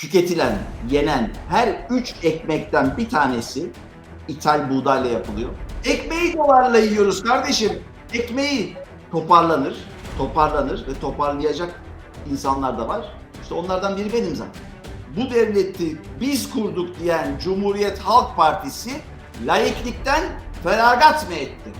tüketilen, yenen her üç ekmekten bir tanesi ithal buğdayla yapılıyor. Ekmeği dolarla yiyoruz kardeşim. Ekmeği toparlanır, toparlanır ve toparlayacak insanlar da var. İşte onlardan biri benim zaten. Bu devleti biz kurduk diyen Cumhuriyet Halk Partisi laiklikten feragat mı etti?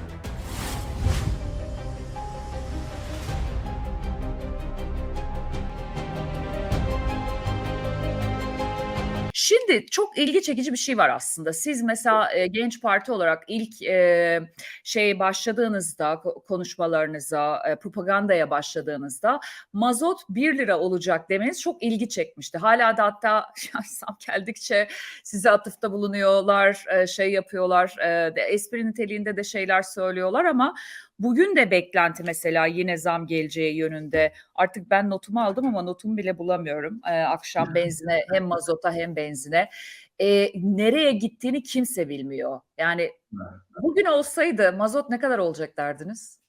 Şimdi çok ilgi çekici bir şey var aslında. Siz mesela e, Genç Parti olarak ilk e, şey başladığınızda ko- konuşmalarınıza, e, propagandaya başladığınızda mazot 1 lira olacak demeniz çok ilgi çekmişti. Hala da hatta zam geldikçe size atıfta bulunuyorlar, e, şey yapıyorlar, e, espri niteliğinde de şeyler söylüyorlar ama bugün de beklenti mesela yine zam geleceği yönünde. Artık ben notumu aldım ama notumu bile bulamıyorum. E, akşam benzine hem mazota hem benzine. E, nereye gittiğini kimse bilmiyor. Yani bugün olsaydı mazot ne kadar olacak derdiniz?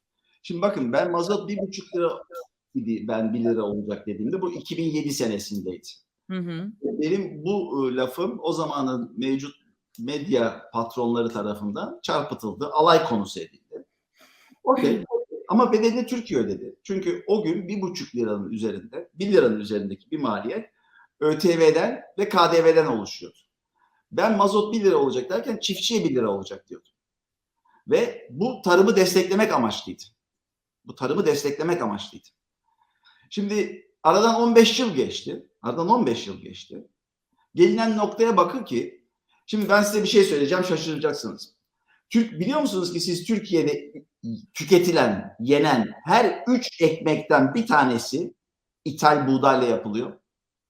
Şimdi bakın ben mazot bir buçuk lira idi ben bir lira olacak dediğimde bu 2007 senesindeydi. Hı hı. Benim bu e, lafım o zamanın mevcut medya patronları tarafından çarpıtıldı, alay konusu edildi. Okey. Ama bedelini Türkiye ödedi. Çünkü o gün bir buçuk liranın üzerinde, bir liranın üzerindeki bir maliyet ÖTV'den ve KDV'den oluşuyordu. Ben mazot bir lira olacak derken çiftçiye bir lira olacak diyordum. Ve bu tarımı desteklemek amaçlıydı. Bu tarımı desteklemek amaçlıydı. Şimdi aradan 15 yıl geçti. Aradan 15 yıl geçti. Gelinen noktaya bakın ki şimdi ben size bir şey söyleyeceğim şaşıracaksınız. Türk biliyor musunuz ki siz Türkiye'de tüketilen, yenen her üç ekmekten bir tanesi ithal buğdayla yapılıyor.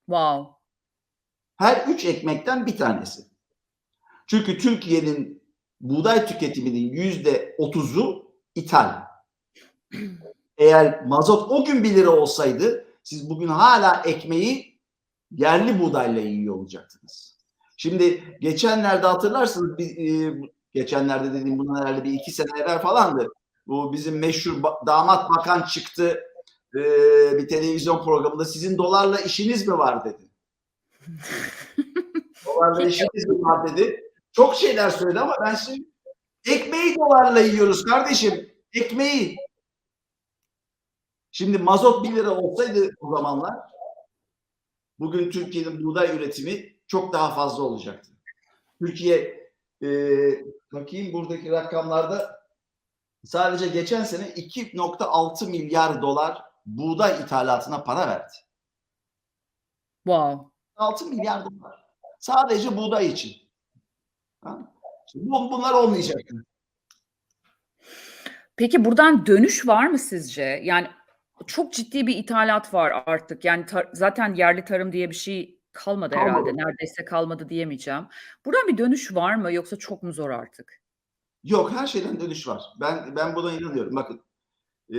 Wow. Her üç ekmekten bir tanesi. Çünkü Türkiye'nin buğday tüketiminin yüzde otuzu ithal. Eğer mazot o gün 1 lira olsaydı siz bugün hala ekmeği yerli buğdayla yiyor olacaktınız. Şimdi geçenlerde hatırlarsınız bir, e, geçenlerde dediğim bundan herhalde bir iki sene evvel falandı. Bu bizim meşhur damat bakan çıktı e, bir televizyon programında sizin dolarla işiniz mi var dedi. dolarla işiniz mi var dedi. Çok şeyler söyledi ama ben şimdi ekmeği dolarla yiyoruz kardeşim. Ekmeği. Şimdi mazot 1 lira olsaydı o zamanlar bugün Türkiye'nin buğday üretimi çok daha fazla olacaktı. Türkiye e, bakayım buradaki rakamlarda sadece geçen sene 2.6 milyar dolar buğday ithalatına para verdi. Wow. 6 milyar dolar. Sadece buğday için. Ha? Şimdi bunlar olmayacak. Peki buradan dönüş var mı sizce? Yani çok ciddi bir ithalat var artık. Yani zaten yerli tarım diye bir şey kalmadı Kalmadı. herhalde. Neredeyse kalmadı diyemeyeceğim. Buradan bir dönüş var mı yoksa çok mu zor artık? Yok her şeyden dönüş var. Ben ben buna inanıyorum. Bakın e,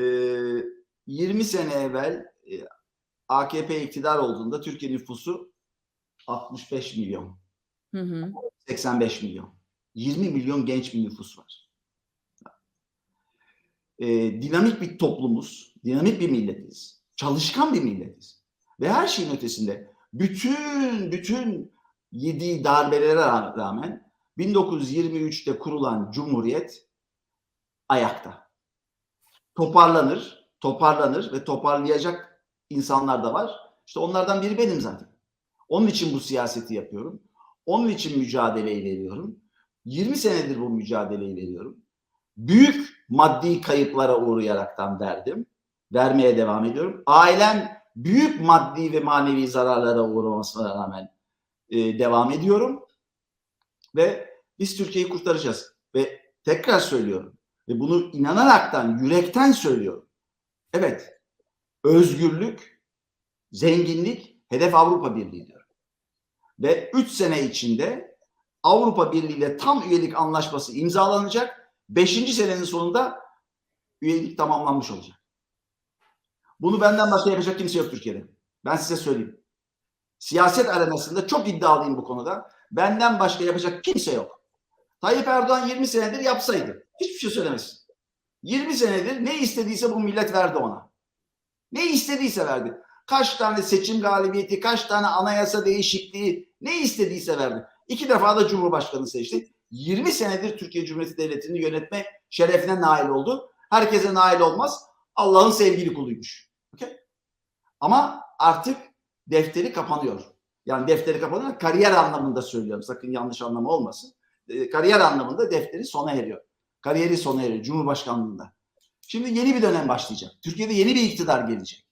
20 sene evvel e, AKP iktidar olduğunda Türkiye nüfusu 65 milyon, Hı hı. 85 milyon. 20 milyon genç bir nüfus var. E, dinamik bir toplumuz, dinamik bir milletiz. Çalışkan bir milletiz. Ve her şeyin ötesinde bütün bütün yediği darbelere ra- rağmen 1923'te kurulan cumhuriyet ayakta. Toparlanır, toparlanır ve toparlayacak insanlar da var. İşte onlardan biri benim zaten. Onun için bu siyaseti yapıyorum. Onun için mücadeleyi veriyorum. 20 senedir bu mücadeleyi veriyorum. Büyük maddi kayıplara uğrayaraktan verdim. Vermeye devam ediyorum. Ailem büyük maddi ve manevi zararlara uğramasına rağmen e, devam ediyorum. Ve biz Türkiye'yi kurtaracağız. Ve tekrar söylüyorum. Ve bunu inanaraktan, yürekten söylüyorum. Evet, özgürlük, zenginlik, hedef Avrupa Birliği diyorum. Ve 3 sene içinde Avrupa Birliği ile tam üyelik anlaşması imzalanacak. 5. senenin sonunda üyelik tamamlanmış olacak. Bunu benden başka yapacak kimse yok Türkiye'de. Ben size söyleyeyim. Siyaset arenasında çok iddialıyım bu konuda. Benden başka yapacak kimse yok. Tayyip Erdoğan 20 senedir yapsaydı. Hiçbir şey söylemesin. 20 senedir ne istediyse bu millet verdi ona. Ne istediyse verdi. kaç tane seçim galibiyeti, kaç tane anayasa değişikliği ne istediyse verdi. İki defa da Cumhurbaşkanı seçti. 20 senedir Türkiye Cumhuriyeti Devleti'ni yönetme şerefine nail oldu. Herkese nail olmaz. Allah'ın sevgili kuluymuş. Okay? Ama artık defteri kapanıyor. Yani defteri kapanıyor. Kariyer anlamında söylüyorum. Sakın yanlış anlama olmasın. E, kariyer anlamında defteri sona eriyor. Kariyeri sona eriyor Cumhurbaşkanlığında. Şimdi yeni bir dönem başlayacak. Türkiye'de yeni bir iktidar gelecek.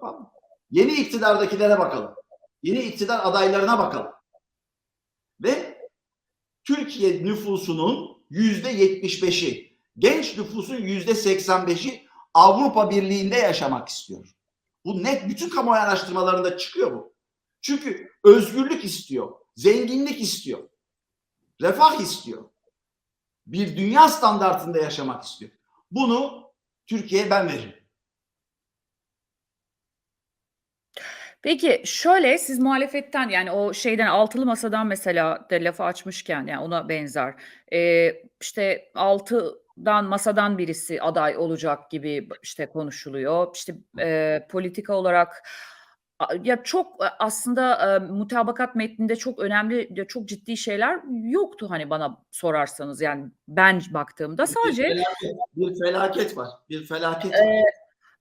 Tamam mı? Yeni iktidardakilere bakalım. Yeni iktidar adaylarına bakalım. Ve Türkiye nüfusunun yüzde yetmiş beşi, genç nüfusun yüzde seksen beşi Avrupa Birliği'nde yaşamak istiyor. Bu net bütün kamuoyu araştırmalarında çıkıyor bu. Çünkü özgürlük istiyor, zenginlik istiyor, refah istiyor. Bir dünya standartında yaşamak istiyor. Bunu Türkiye'ye ben veririm. Peki şöyle siz muhalefetten yani o şeyden altılı masadan mesela de lafı açmışken yani ona benzer. Ee, işte altıdan masadan birisi aday olacak gibi işte konuşuluyor. İşte e, politika olarak ya çok e, aslında e, mutabakat metninde çok önemli ya çok ciddi şeyler yoktu hani bana sorarsanız yani ben baktığımda sadece bir felaket, bir felaket var. Bir felaket var. Eee,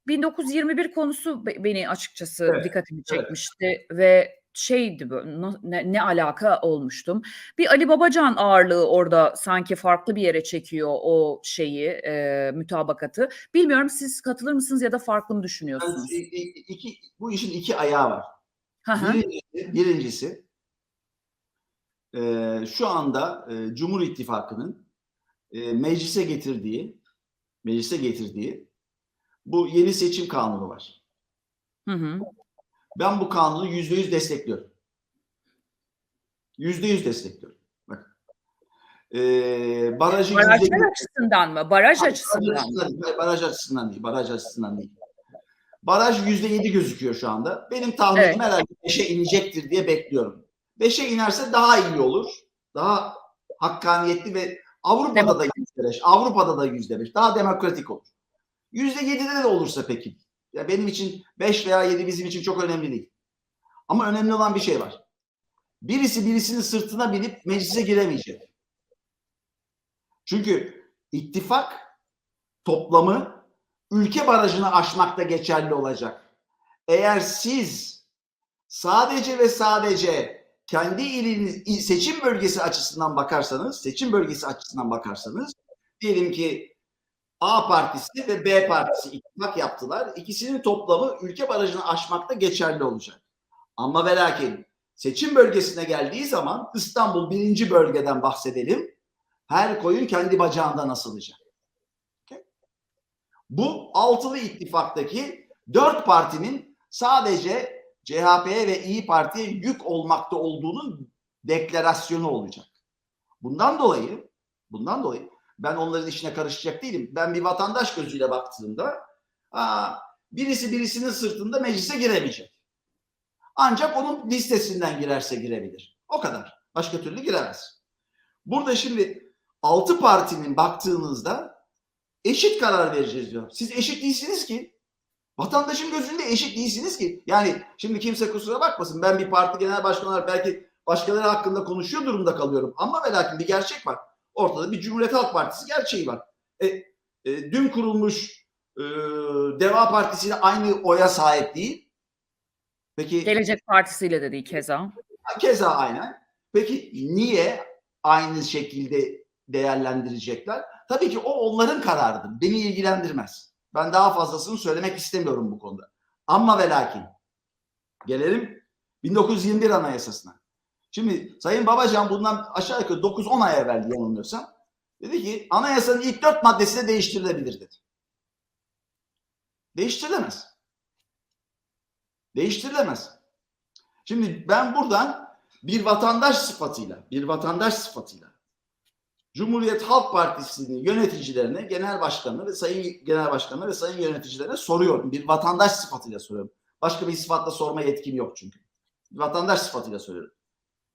1921 konusu be beni açıkçası Evet, dikkatimi evet. çekmişti ve şeydi böyle ne ne alaka olmuştum. Bir Ali Babacan ağırlığı orada sanki farklı bir yere çekiyor o şeyi, eee, mütabakatı. Bilmiyorum siz katılır mısınız ya da farklı mı düşünüyorsunuz? i- i- iki, bu işin iki ayağı var. Birincisi, birincisi eee, şu anda eee, Cumhur İttifakı'nın eee, meclise getirdiği meclise getirdiği bu yeni seçim kanunu var. Hı hı. Ben bu kanunu yüzde yüz destekliyorum. Yüzde yüz destekliyorum. Bak. Eee barajı yüzde Barajlar açısından mı? Baraj Hayır, açısından baraj mı? açısından değil, baraj açısından değil. Baraj açısından değil. Baraj yüzde yedi gözüküyor şu anda. Benim tahminim Evet. herhalde beşe inecektir diye bekliyorum. Beşe inerse daha iyi olur. Daha hakkaniyetli ve Avrupa'da da yüzde beş. Avrupa'da da yüzde beş. Daha demokratik olur. Yüzde yedide de olursa peki. Ya benim için beş veya yedi bizim için çok önemli değil. Ama önemli olan bir şey var. Birisi birisinin sırtına binip meclise giremeyecek. Çünkü ittifak toplamı ülke barajını aşmakta geçerli olacak. Eğer siz sadece ve sadece kendi iliniz seçim bölgesi açısından bakarsanız, seçim bölgesi açısından bakarsanız diyelim ki A partisi ve B partisi ittifak yaptılar. İkisinin toplamı ülke barajını aşmakta geçerli olacak. Ama ve lakin seçim bölgesine geldiği zaman İstanbul birinci bölgeden bahsedelim. Her koyun kendi bacağından asılacak. Okay? Bu altılı ittifaktaki dört partinin sadece CHP'ye ve İyi Parti'ye yük olmakta olduğunun deklarasyonu olacak. Bundan dolayı bundan dolayı ben onların işine karışacak değilim. Ben bir vatandaş gözüyle baktığımda aa, birisi birisinin sırtında meclise giremeyecek. Ancak onun listesinden girerse girebilir. O kadar. Başka türlü giremez. Burada şimdi altı partinin baktığınızda eşit karar vereceğiz diyor. Siz eşit değilsiniz ki. Vatandaşın gözünde eşit değilsiniz ki. Yani şimdi kimse kusura bakmasın. Ben bir parti genel başkanı belki başkaları hakkında konuşuyor durumda kalıyorum. Ama ve lakin bir gerçek var. Ortada bir Cumhuriyet Halk Partisi gerçeği var. E, e, dün kurulmuş e, Deva Partisi de aynı oya sahip değil. Peki Gelecek Partisi'yle de değil keza. keza aynen. Peki niye aynı şekilde değerlendirecekler? Tabii ki o onların kararıdır. Beni ilgilendirmez. Ben daha fazlasını söylemek istemiyorum bu konuda. Ama ve lakin gelelim 1921 Anayasası'na. Şimdi Sayın Babacan bundan aşağı yukarı 9-10 ay evvel yanılmıyorsam dedi ki anayasanın ilk dört maddesi de değiştirilebilir dedi. Değiştirilemez. Değiştirilemez. Şimdi ben buradan bir vatandaş sıfatıyla, bir vatandaş sıfatıyla Cumhuriyet Halk Partisi'nin yöneticilerine, genel başkanı ve sayın genel başkanı ve sayın yöneticilerine soruyorum. Bir vatandaş sıfatıyla soruyorum. Başka bir sıfatla sorma yetkim yok çünkü. Bir vatandaş sıfatıyla soruyorum.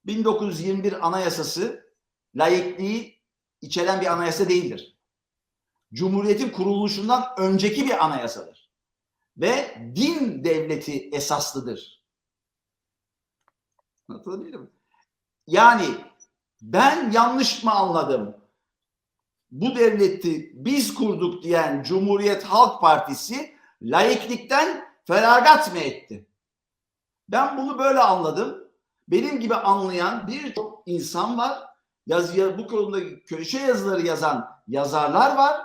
1921 Anayasası layıklığı içeren bir anayasa değildir. Cumhuriyetin kuruluşundan önceki bir anayasadır. ve din devleti esaslıdır. Anlatabildim mi? Yani ben yanlış mı anladım? Bu devleti biz kurduk diyen Cumhuriyet Halk Partisi laiklikten feragat mı etti? Ben bunu böyle anladım. Benim gibi anlayan birçok insan var. Yazı, bu konuda köşe yazıları yazan yazarlar var.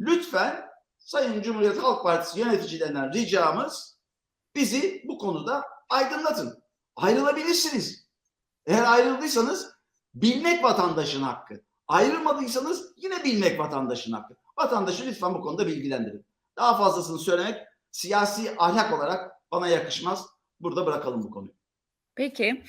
Lütfen Sayın Cumhuriyet Halk Partisi yöneticilerinden ricamız bizi bu konuda aydınlatın. Ayrılabilirsiniz. Eğer ayrıldıysanız bilmek vatandaşın hakkı. Ayrılmadıysanız yine bilmek vatandaşın hakkı. Vatandaşı lütfen bu konuda bilgilendirin. Daha fazlasını söylemek siyasi ahlak olarak bana yakışmaz. Burada bırakalım bu konuyu. Peki.